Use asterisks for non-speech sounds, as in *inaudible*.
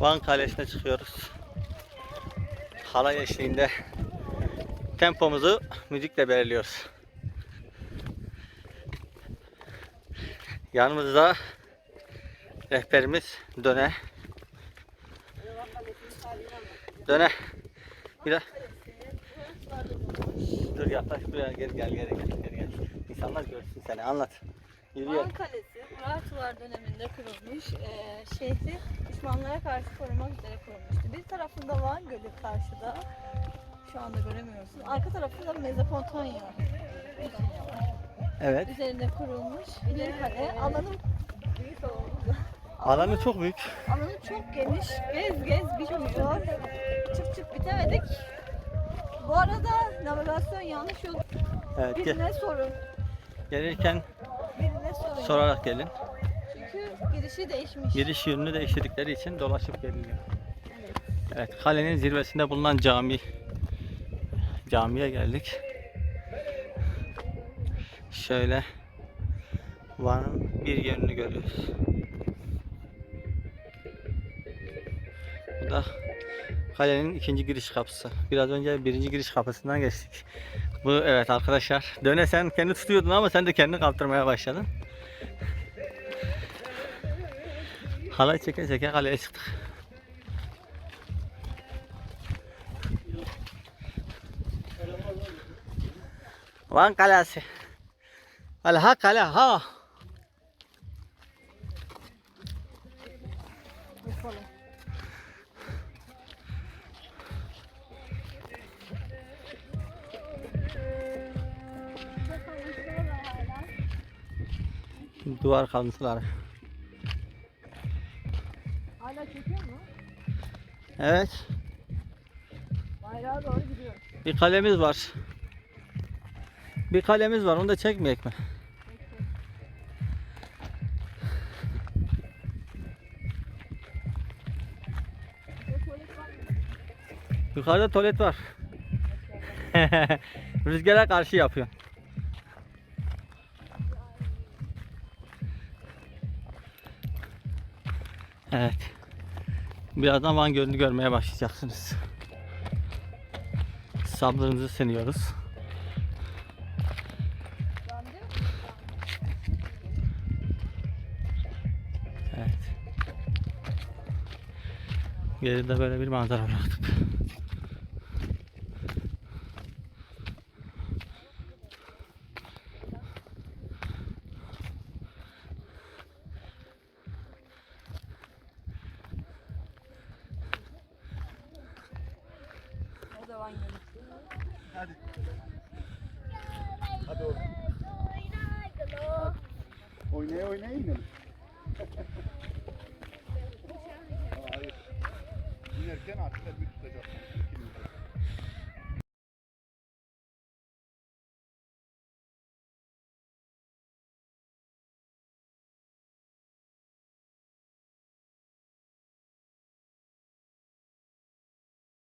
Van Kalesi'ne çıkıyoruz. Halay eşliğinde tempomuzu müzikle belirliyoruz. Yanımızda rehberimiz Döne. Döne. Bir de Dur yaklaş buraya gel gel gel gel gel. İnsanlar görsün seni anlat. Yürüyelim. Van Kalesi Urartular döneminde kurulmuş. Eee şehri düşmanlara karşı korumak üzere kurulmuştu. Bir tarafında Van Gölü karşıda. Şu anda göremiyorsun. Arka tarafında Mezopotamya. Evet. Üzerinde kurulmuş bir kale. Alanı büyük oldu. Alanı çok büyük. Alanı çok geniş. Gez gez bitmiyor. Çık çık bitemedik. Bu arada navigasyon yanlış yol. Evet gel. Birine sorun. Gelirken Sorun. sorarak gelin. Çünkü girişi değişmiş. Giriş yönünü değiştirdikleri için dolaşıp geliniyor. Evet, kalenin zirvesinde bulunan cami camiye geldik. Şöyle Van'ın bir yönünü görüyoruz. Bu da kalenin ikinci giriş kapısı. Biraz önce birinci giriş kapısından geçtik. Bu evet arkadaşlar. Döne sen kendi tutuyordun ama sen de kendini kaptırmaya başladın. خلاص تكا تكا قال لي تخطخ وان قلاسي الها قلا ها. دوار خمس لارة. Hala çekiyor mu? Evet. Bayrağa doğru gidiyor. Bir kalemiz var. Bir kalemiz var. Onu da çekmeyek mi? Yukarıda tuvalet var. *laughs* Rüzgara karşı yapıyor. Evet. Birazdan Van Gölü'nü görmeye başlayacaksınız. Sabrınızı sınıyoruz. Evet. Geride böyle bir manzara bıraktık. Hadi. Hadi oğlum. Oynaya oynaya inelim. İnerken bir